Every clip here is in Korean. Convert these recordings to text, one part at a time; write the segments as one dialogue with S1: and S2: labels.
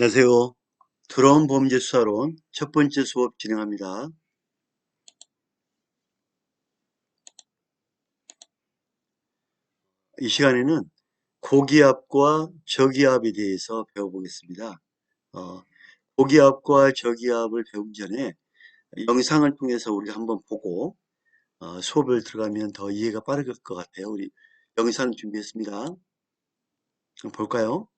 S1: 안녕하세요. 드론 범죄 수사론 첫 번째 수업 진행합니다. 이 시간에는 고기압과 저기압에 대해서 배워보겠습니다. 어, 고기압과 저기압을 배우기 전에 영상을 통해서 우리가 한번 보고 어, 수업을 들어가면 더 이해가 빠를 것 같아요. 우리 영상 준비했습니다. 볼까요?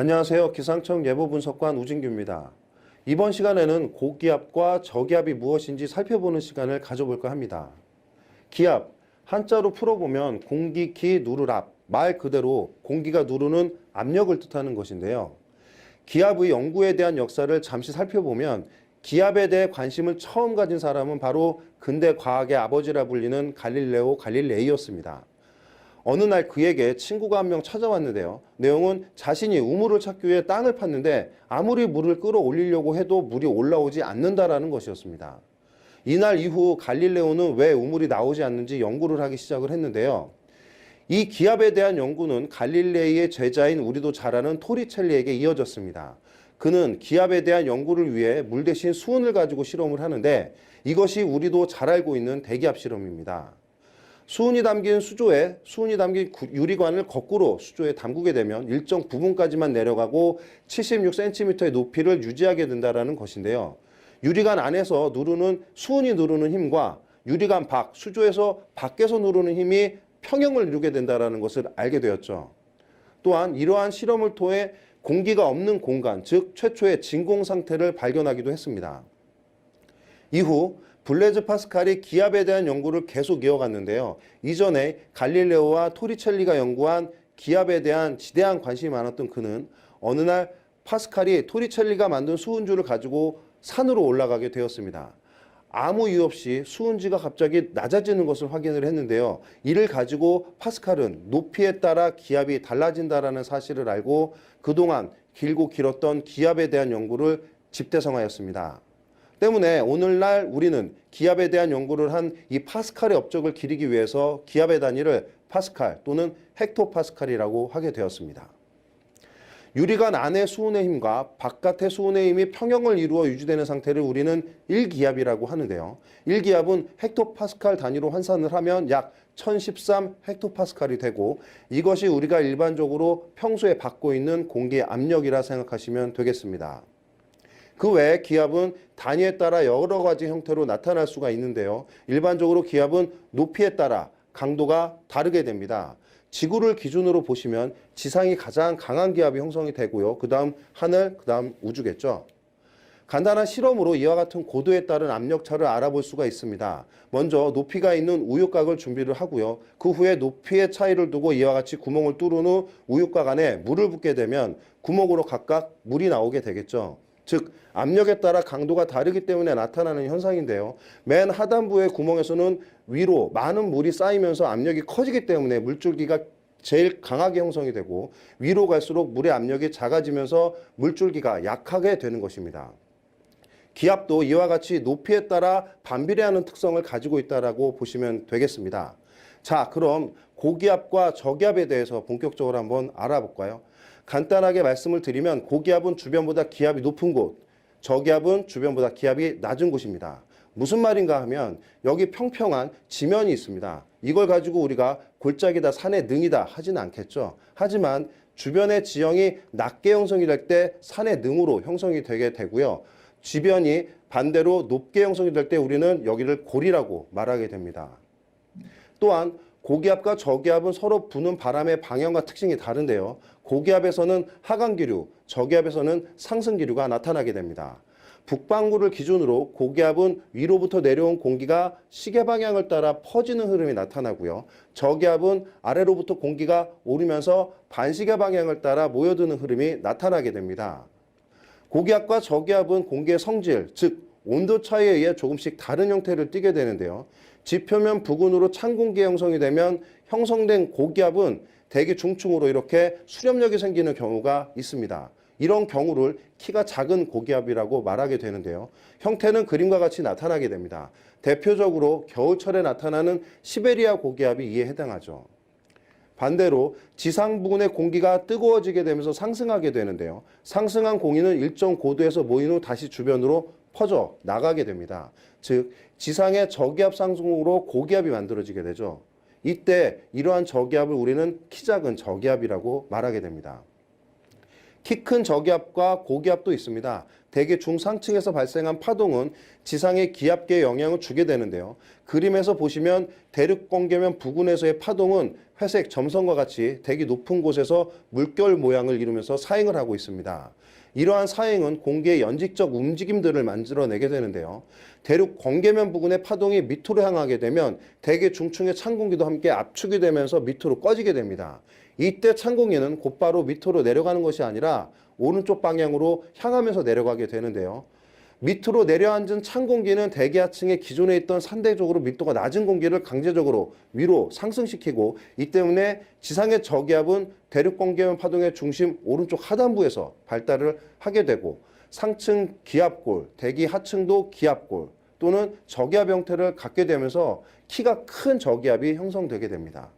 S2: 안녕하세요. 기상청 예보분석관 우진규입니다. 이번 시간에는 고기압과 저기압이 무엇인지 살펴보는 시간을 가져볼까 합니다. 기압, 한자로 풀어보면 공기 기 누르압, 말 그대로 공기가 누르는 압력을 뜻하는 것인데요. 기압의 연구에 대한 역사를 잠시 살펴보면 기압에 대해 관심을 처음 가진 사람은 바로 근대 과학의 아버지라 불리는 갈릴레오 갈릴레이였습니다. 어느 날 그에게 친구가 한 명 찾아왔는데요. 내용은 자신이 우물을 찾기 위해 땅을 팠는데 아무리 물을 끌어올리려고 해도 물이 올라오지 않는다라는 것이었습니다. 이날 이후 갈릴레오는 왜 우물이 나오지 않는지 연구를 하기 시작을 했는데요. 이 기압에 대한 연구는 갈릴레이의 제자인 우리도 잘 아는 토리첼리에게 이어졌습니다. 그는 기압에 대한 연구를 위해 물 대신 수은을 가지고 실험을 하는데 이것이 우리도 잘 알고 있는 대기압 실험입니다. 수은이 담긴 수조에 수은이 담긴 구- 유리관을 거꾸로 수조에 담그게 되면 일정 부분까지만 내려가고 76cm의 높이를 유지하게 된다라는 것인데요. 유리관 안에서 누르는 수은이 누르는 힘과 유리관 밖 수조에서 밖에서 누르는 힘이 평형을 이루게 된다라는 것을 알게 되었죠. 또한 이러한 실험을 통해 공기가 없는 공간, 즉 최초의 진공 상태를 발견하기도 했습니다. 이후 블레즈 파스칼이 기압에 대한 연구를 계속 이어갔는데요. 이전에 갈릴레오와 토리첼리가 연구한 기압에 대한 지대한 관심이 많았던 그는 어느 날 파스칼이 토리첼리가 만든 수은주를 가지고 산으로 올라가게 되었습니다. 아무 이유 없이 수은지가 갑자기 낮아지는 것을 확인을 했는데요. 이를 가지고 파스칼은 높이에 따라 기압이 달라진다라는 사실을 알고 그동안 길고 길었던 기압에 대한 연구를 집대성하였습니다. 때문에 오늘날 우리는 기압에 대한 연구를 한 이 파스칼의 업적을 기리기 위해서 기압의 단위를 파스칼 또는 헥토파스칼이라고 하게 되었습니다. 유리관 안의 수온의 힘과 바깥의 수온의 힘이 평형을 이루어 유지되는 상태를 우리는 1기압이라고 하는데요. 1기압은 헥토파스칼 단위로 환산을 하면 약 1013 헥토파스칼이 되고 이것이 우리가 일반적으로 평소에 받고 있는 공기의 압력이라 생각하시면 되겠습니다. 그 외에 기압은 단위에 따라 여러 가지 형태로 나타날 수가 있는데요. 일반적으로 기압은 높이에 따라 강도가 다르게 됩니다. 지구를 기준으로 보시면 지상이 가장 강한 기압이 형성이 되고요. 그 다음 하늘, 그 다음 우주겠죠. 간단한 실험으로 이와 같은 고도에 따른 압력차를 알아볼 수가 있습니다. 먼저 높이가 있는 우유곽을 준비를 하고요. 그 후에 높이의 차이를 두고 이와 같이 구멍을 뚫은 후 우유곽 안에 물을 붓게 되면 구멍으로 각각 물이 나오게 되겠죠. 즉 압력에 따라 강도가 다르기 때문에 나타나는 현상인데요. 맨 하단부의 구멍에서는 위로 많은 물이 쌓이면서 압력이 커지기 때문에 물줄기가 제일 강하게 형성이 되고 위로 갈수록 물의 압력이 작아지면서 물줄기가 약하게 되는 것입니다. 기압도 이와 같이 높이에 따라 반비례하는 특성을 가지고 있다라고 보시면 되겠습니다. 자, 그럼 고기압과 저기압에 대해서 본격적으로 한번 알아볼까요? 간단하게 말씀을 드리면 고기압은 주변보다 기압이 높은 곳, 저기압은 주변보다 기압이 낮은 곳입니다. 무슨 말인가 하면 여기 평평한 지면이 있습니다. 이걸 가지고 우리가 골짜기다, 산의 능이다 하지는 않겠죠. 하지만 주변의 지형이 낮게 형성이 될 때 산의 능으로 형성이 되게 되고요. 주변이 반대로 높게 형성이 될 때 우리는 여기를 골이라고 말하게 됩니다. 또한 고기압과 저기압은 서로 부는 바람의 방향과 특징이 다른데요. 고기압에서는 하강기류, 저기압에서는 상승기류가 나타나게 됩니다. 북반구를 기준으로 고기압은 위로부터 내려온 공기가 시계 방향을 따라 퍼지는 흐름이 나타나고요. 저기압은 아래로부터 공기가 오르면서 반시계 방향을 따라 모여드는 흐름이 나타나게 됩니다. 고기압과 저기압은 공기의 성질, 즉 온도 차이에 의해 조금씩 다른 형태를 띠게 되는데요. 지표면 부근으로 찬 공기 형성이 되면 형성된 고기압은 대기 중층으로 이렇게 수렴력이 생기는 경우가 있습니다. 이런 경우를 키가 작은 고기압이라고 말하게 되는데요. 형태는 그림과 같이 나타나게 됩니다. 대표적으로 겨울철에 나타나는 시베리아 고기압이 이에 해당하죠. 반대로 지상 부근의 공기가 뜨거워지게 되면서 상승하게 되는데요. 상승한 공기는 일정 고도에서 모인 후 다시 주변으로 퍼져 나가게 됩니다. 즉 지상의 저기압 상승으로 고기압이 만들어지게 되죠. 이때 이러한 저기압을 우리는 키 작은 저기압이라고 말하게 됩니다. 키 큰 저기압과 고기압도 있습니다. 대기 중상층에서 발생한 파동은 지상의 기압계에 영향을 주게 되는데요. 그림에서 보시면 대륙 공계면 부근에서의 파동은 회색 점선과 같이 대기 높은 곳에서 물결 모양을 이루면서 사행을 하고 있습니다. 이러한 사행은 공기의 연직적 움직임들을 만들어내게 되는데요. 대륙 공계면 부근의 파동이 밑으로 향하게 되면 대기 중층의 찬 공기도 함께 압축이 되면서 밑으로 꺼지게 됩니다. 이때 찬 공기는 곧바로 밑으로 내려가는 것이 아니라 오른쪽 방향으로 향하면서 내려가게 되는데요. 밑으로 내려앉은 찬 공기는 대기 하층에 기존에 있던 상대적으로密도가 낮은 공기를 강제적으로 위로 상승시키고 이 때문에 지상의 저기압은 대륙 공기면 파동의 중심 오른쪽 하단부에서 발달을 하게 되고 상층 기압골, 대기 하층도 기압골 또는 저기압 형태를 갖게 되면서 키가 큰 저기압이 형성되게 됩니다.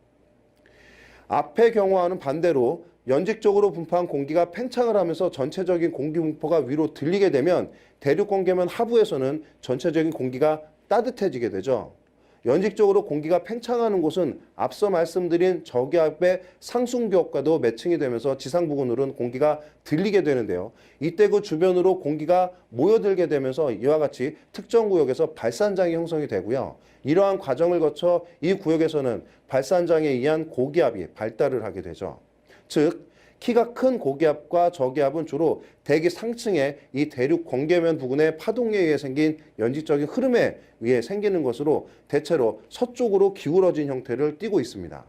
S2: 앞의 경우와는 반대로 연직적으로 분포한 공기가 팽창을 하면서 전체적인 공기 분포가 위로 들리게 되면 대륙 공기면 하부에서는 전체적인 공기가 따뜻해지게 되죠. 연직적으로 공기가 팽창하는 곳은 앞서 말씀드린 저기압의 상승 기압과도 매칭이 되면서 지상 부근으로는 공기가 들리게 되는데요. 이때 그 주변으로 공기가 모여들게 되면서 이와 같이 특정 구역에서 발산장이 형성이 되고요. 이러한 과정을 거쳐 이 구역에서는 발산장에 의한 고기압이 발달을 하게 되죠. 즉 키가 큰 고기압과 저기압은 주로 대기 상층의 이 대륙 공계면 부근의 파동에 의해 생긴 연직적인 흐름에 의해 생기는 것으로 대체로 서쪽으로 기울어진 형태를 띠고 있습니다.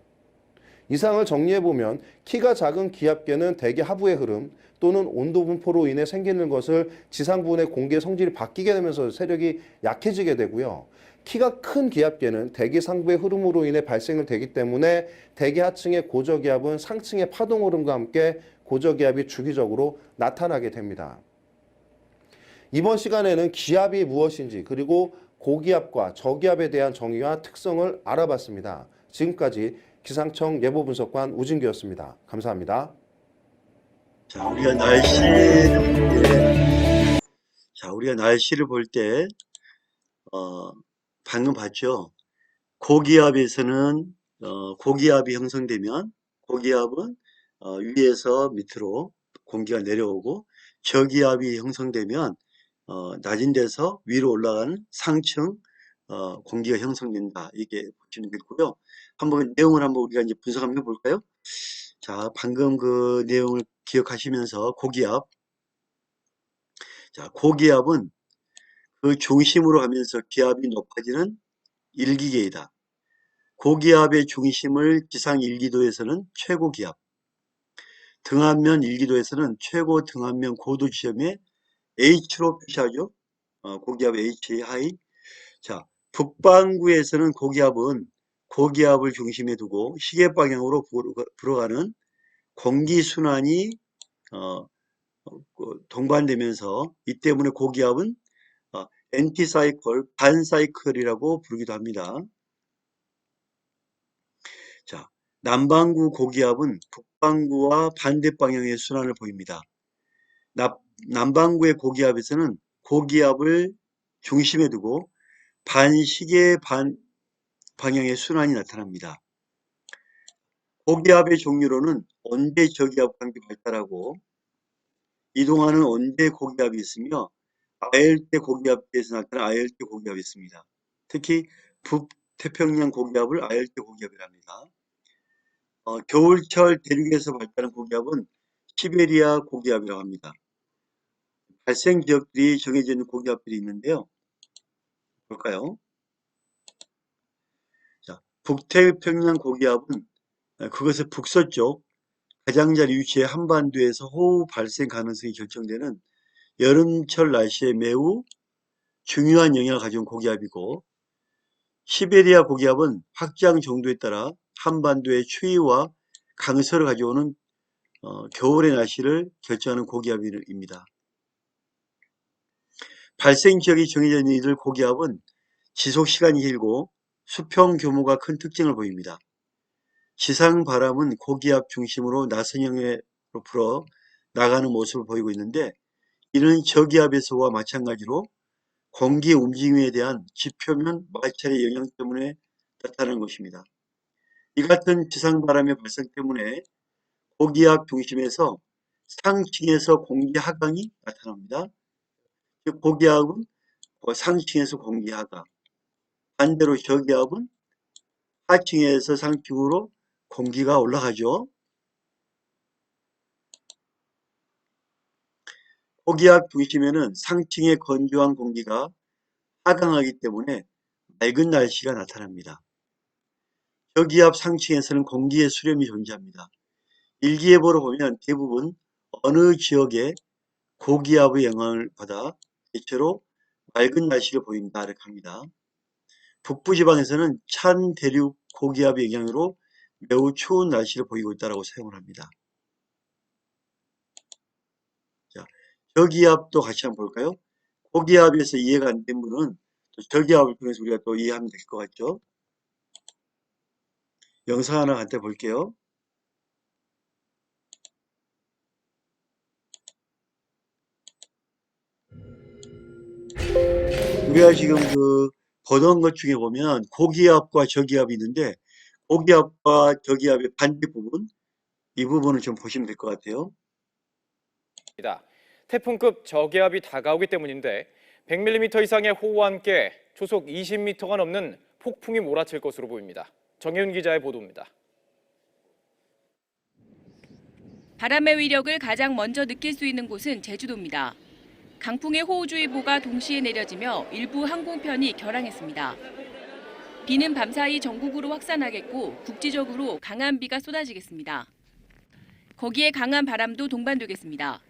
S2: 이상을 정리해 보면 키가 작은 기압계는 대기 하부의 흐름 또는 온도 분포로 인해 생기는 것을 지상 부분의 공기의 성질이 바뀌게 되면서 세력이 약해지게 되고요. 키가 큰 기압계는 대기 상부의 흐름으로 인해 발생을 되기 때문에 대기 하층의 고저 기압은 상층의 파동 흐름과 함께 고저 기압이 주기적으로 나타나게 됩니다. 이번 시간에는 기압이 무엇인지 그리고 고기압과 저기압에 대한 정의와 특성을 알아봤습니다. 지금까지 기상청 예보분석관 우진규였습니다. 감사합니다.
S1: 자, 우리가 날씨를 볼 때, 자, 우리가 날씨를 볼 때, 어, 방금 봤죠? 고기압에서는, 어, 고기압이 형성되면, 고기압은, 어, 위에서 밑으로 공기가 내려오고, 저기압이 형성되면, 어, 낮은 데서 위로 올라가는 상층, 어, 공기가 형성된다. 이게 보시면 되고요. 한번 내용을 한번 우리가 이제 분석 한번 해볼까요? 자, 방금 그 내용을 기억하시면서 고기압. 자, 고기압은 그 중심으로 가면서 기압이 높아지는 일기계이다. 고기압의 중심을 지상 1기도에서는 최고 기압, 등압면 1기도에서는 최고 등압면 고도 지점에 H로 표시하죠. 어, 고기압 H 하이. 자, 북반구에서는 고기압은 고기압을 중심에 두고 시계 방향으로 불어가는 공기 순환이 어, 그 동반되면서 이 때문에 고기압은 어, 엔티사이클, 반사이클이라고 부르기도 합니다. 자, 남반구 고기압은 북반구와 반대 방향의 순환을 보입니다. 남, 남반구의 고기압에서는 고기압을 중심에 두고 반시계 반 방향의 순환이 나타납니다. 고기압의 종류로는 온대 저기압 관계 발달하고 이동하는 온대 고기압이 있으며 아열대 고기압에서 나타나는 아열대 고기압이 있습니다. 특히 북태평양 고기압을 아열대 고기압이랍니다. 어, 겨울철 대륙에서 발달한 고기압은 시베리아 고기압이라고 합니다. 발생 지역들이 정해져 있는 고기압들이 있는데요. 볼까요? 자, 북태평양 고기압은 그것의 북서쪽 가장자리 위치의 한반도에서 호우 발생 가능성이 결정되는 여름철 날씨에 매우 중요한 영향을 가져온 고기압이고 시베리아 고기압은 확장 정도에 따라 한반도의 추위와 강서를 가져오는 어, 겨울의 날씨를 결정하는 고기압입니다. 발생 지역이 정해져 있는 이들 고기압은 지속 시간이 길고 수평 규모가 큰 특징을 보입니다. 지상 바람은 고기압 중심으로 나선형으로 불어 나가는 모습을 보이고 있는데 이는 저기압에서와 마찬가지로 공기 움직임에 대한 지표면 마찰의 영향 때문에 나타나는 것입니다. 이 같은 지상 바람의 발생 때문에 고기압 중심에서 상층에서 공기 하강이 나타납니다. 즉 고기압은 상층에서 공기 하강, 반대로 저기압은 하층에서 상층으로 공기가 올라가죠. 고기압 중심에는 상층의 건조한 공기가 하강하기 때문에 맑은 날씨가 나타납니다. 저기압 상층에서는 공기의 수렴이 존재합니다. 일기예보로 보면 대부분 어느 지역에 고기압의 영향을 받아 대체로 맑은 날씨를 보인다 이렇게 합니다. 북부지방에서는 찬 대륙 고기압의 영향으로 매우 추운 날씨를 보이고 있다고 사용을 합니다. 자, 저기압도 같이 한번 볼까요? 고기압에서 이해가 안 된 분은 또 저기압을 통해서 우리가 또 이해하면 될 것 같죠? 영상 하나 한테 볼게요. 우리가 지금 그 보던 것 중에 보면 고기압과 저기압이 있는데 고기압과 저기압의 반대 부분 이 부분을 좀 보시면 될 것 같아요.
S3: 태풍급 저기압이 다가오기 때문인데 100mm 이상의 호우와 함께 초속 20m가 넘는 폭풍이 몰아칠 것으로 보입니다. 정혜윤 기자의 보도입니다.
S4: 바람의 위력을 가장 먼저 느낄 수 있는 곳은 제주도입니다. 강풍의 호우주의보가 동시에 내려지며 일부 항공편이 결항했습니다. 비는 밤사이 전국으로 확산하겠고 국지적으로 강한 비가 쏟아지겠습니다. 거기에 강한 바람도 동반되겠습니다.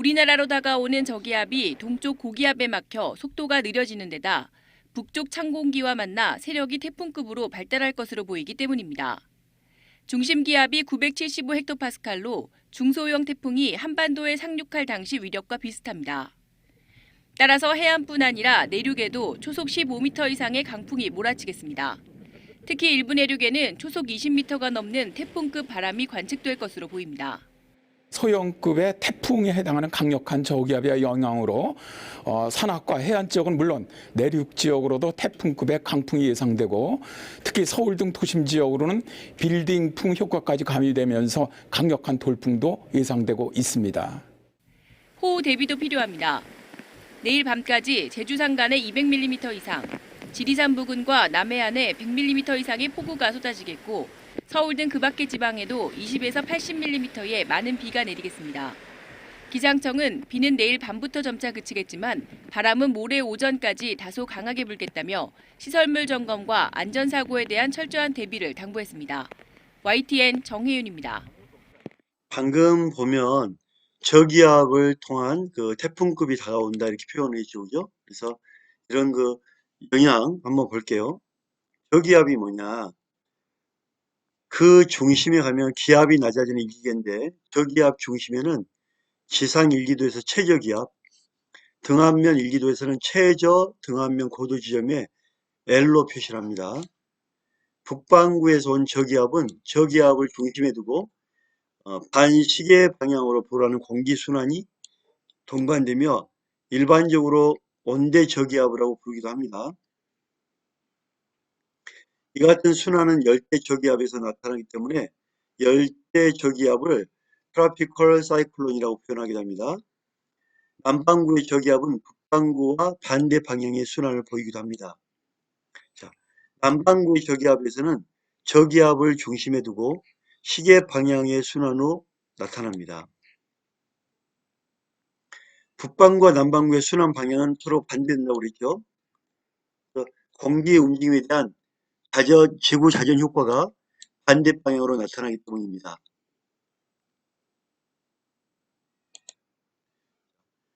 S4: 우리나라로 다가오는 저기압이 동쪽 고기압에 막혀 속도가 느려지는 데다 북쪽 찬 공기와 만나 세력이 태풍급으로 발달할 것으로 보이기 때문입니다. 중심 기압이 975 헥토파스칼로 중소형 태풍이 한반도에 상륙할 당시 위력과 비슷합니다. 따라서 해안뿐 아니라 내륙에도 초속 15m 이상의 강풍이 몰아치겠습니다. 특히 일부 내륙에는 초속 20m가 넘는 태풍급 바람이 관측될 것으로 보입니다.
S5: 소형급의 태풍에 해당하는 강력한 저기압의 영향으로 어, 산악과 해안 지역은 물론 내륙 지역으로도 태풍급의 강풍이 예상되고 특히 서울 등 도심 지역으로는 빌딩풍 효과까지 가미되면서 강력한 돌풍도 예상되고 있습니다.
S4: 호우 대비도 필요합니다. 내일 밤까지 제주 산간에 200mm 이상, 지리산 부근과 남해안에 100mm 이상의 폭우가 쏟아지겠고 서울 등 그 밖의 지방에도 20에서 80mm의 많은 비가 내리겠습니다. 기상청은 비는 내일 밤부터 점차 그치겠지만 바람은 모레 오전까지 다소 강하게 불겠다며 시설물 점검과 안전사고에 대한 철저한 대비를 당부했습니다. YTN 정혜윤입니다.
S1: 방금 보면 저기압을 통한 그 태풍급이 다가온다 이렇게 표현을 해주죠. 그죠? 그래서 이런 그 영향 한번 볼게요. 저기압이 뭐냐? 그 중심에 가면 기압이 낮아지는 일기계인데 저기압 중심에는 지상 일기도에서 최저기압, 등압면 일기도에서는 최저 등압면 고도 지점에 L로 표시를 합니다. 북반구에서 온 저기압은 저기압을 중심에 두고 어, 반시계 방향으로 불어하는 공기순환이 동반되며 일반적으로 온대 저기압이라고 부르기도 합니다. 이 같은 순환은 열대 저기압에서 나타나기 때문에 열대 저기압을 트라피컬 사이클론이라고 표현하기도 합니다. 남반구의 저기압은 북반구와 반대 방향의 순환을 보이기도 합니다. 자, 남반구의 저기압에서는 저기압을 중심에 두고 시계 방향의 순환으로 나타납니다. 북반구와 남반구의 순환 방향은 서로 반대된다고 그랬죠. 공기의 움직임에 대한 자전, 지구 자전 효과가 반대 방향으로 나타나기 때문입니다.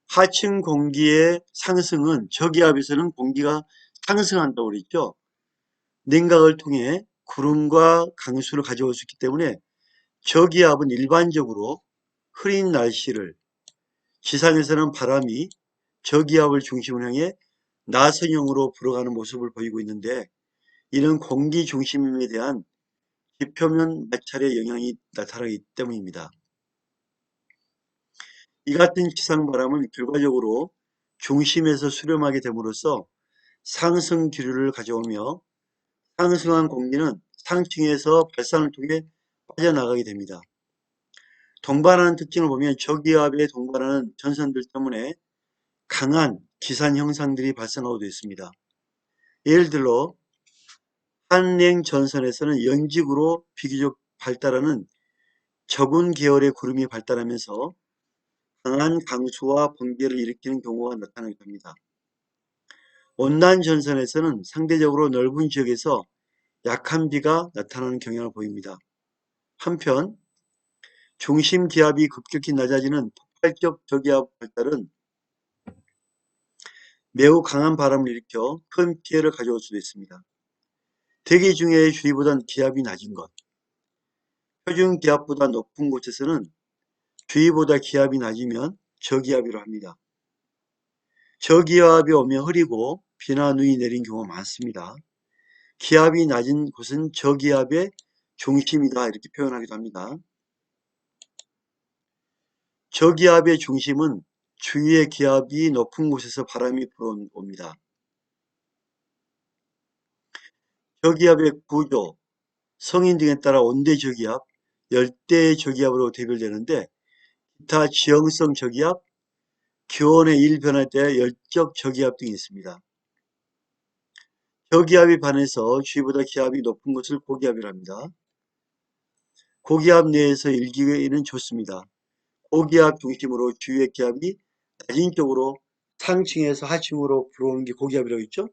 S1: 하층 공기의 상승은 저기압에서는 공기가 상승한다고 그랬죠. 냉각을 통해 구름과 강수를 가져올 수 있기 때문에 저기압은 일반적으로 흐린 날씨를 지상에서는 바람이 저기압을 중심으로 향해 나선형으로 불어가는 모습을 보이고 있는데 이는 공기 중심에 대한 지표면 마찰의 영향이 나타나기 때문입니다. 이 같은 지상바람은 결과적으로 중심에서 수렴하게 됨으로써 상승 기류를 가져오며 상승한 공기는 상층에서 발산을 통해 빠져나가게 됩니다. 동반하는 특징을 보면 저기압에 동반하는 전선들 때문에 강한 기산 형상들이 발생하고도 있습니다. 예를 들어 한냉 전선에서는 연직으로 비교적 발달하는 적운 계열의 구름이 발달하면서 강한 강수와 번개를 일으키는 경우가 나타나기도 합니다. 온난 전선에서는 상대적으로 넓은 지역에서 약한 비가 나타나는 경향을 보입니다. 한편 중심 기압이 급격히 낮아지는 폭발적 저기압 발달은 매우 강한 바람을 일으켜 큰 피해를 가져올 수도 있습니다. 대기 중의 주위보단 기압이 낮은 것, 표준 기압보다 높은 곳에서는 주위보다 기압이 낮으면 저기압이라 합니다. 저기압이 오면 흐리고 비나 눈이 내린 경우가 많습니다. 기압이 낮은 곳은 저기압의 중심이다 이렇게 표현하기도 합니다. 저기압의 중심은 주위의 기압이 높은 곳에서 바람이 불어옵니다. 저기압의 구조, 성인 등에 따라 온대 저기압, 열대 저기압으로 대별되는데 기타 지형성 저기압, 기온의 일변화에 따라 열적 저기압 등이 있습니다. 저기압에 반해서 주위보다 기압이 높은 곳을 고기압이라 합니다. 고기압 내에서 일기는 좋습니다. 고기압 중심으로 주위의 기압이 낮은 쪽으로 상층에서 하층으로 불어오는 게 고기압이라고 했죠.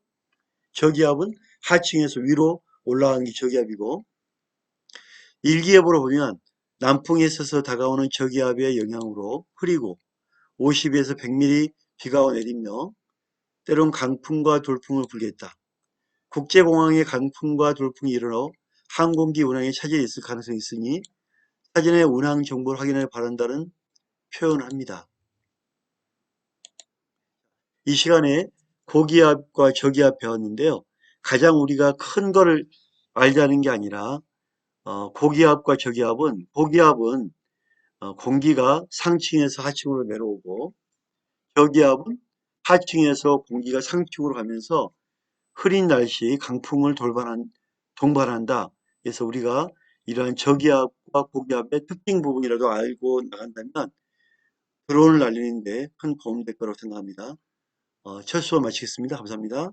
S1: 저기압은 하층에서 위로 올라가는 게 저기압이고 일기예보로 보면 남풍에 있어서 다가오는 저기압의 영향으로 흐리고 50에서 100mm 비가 내리며 때론 강풍과 돌풍을 불게 했다. 국제공항에 강풍과 돌풍이 일어나 항공기 운항에 차질이 있을 가능성이 있으니 사전에 운항 정보를 확인하기 바란다는 표현을 합니다. 이 시간에 고기압과 저기압 배웠는데요. 가장 우리가 큰 거를 알자는 게 아니라 어, 고기압과 저기압은 고기압은 어, 공기가 상층에서 하층으로 내려오고 저기압은 하층에서 공기가 상층으로 가면서 흐린 날씨 강풍을 돌반한, 동반한다. 그래서 우리가 이러한 저기압과 고기압의 특징 부분이라도 알고 나간다면 드론을 날리는데 큰 도움이 될 거라고 생각합니다. 어, 첫 수업 마치겠습니다. 감사합니다.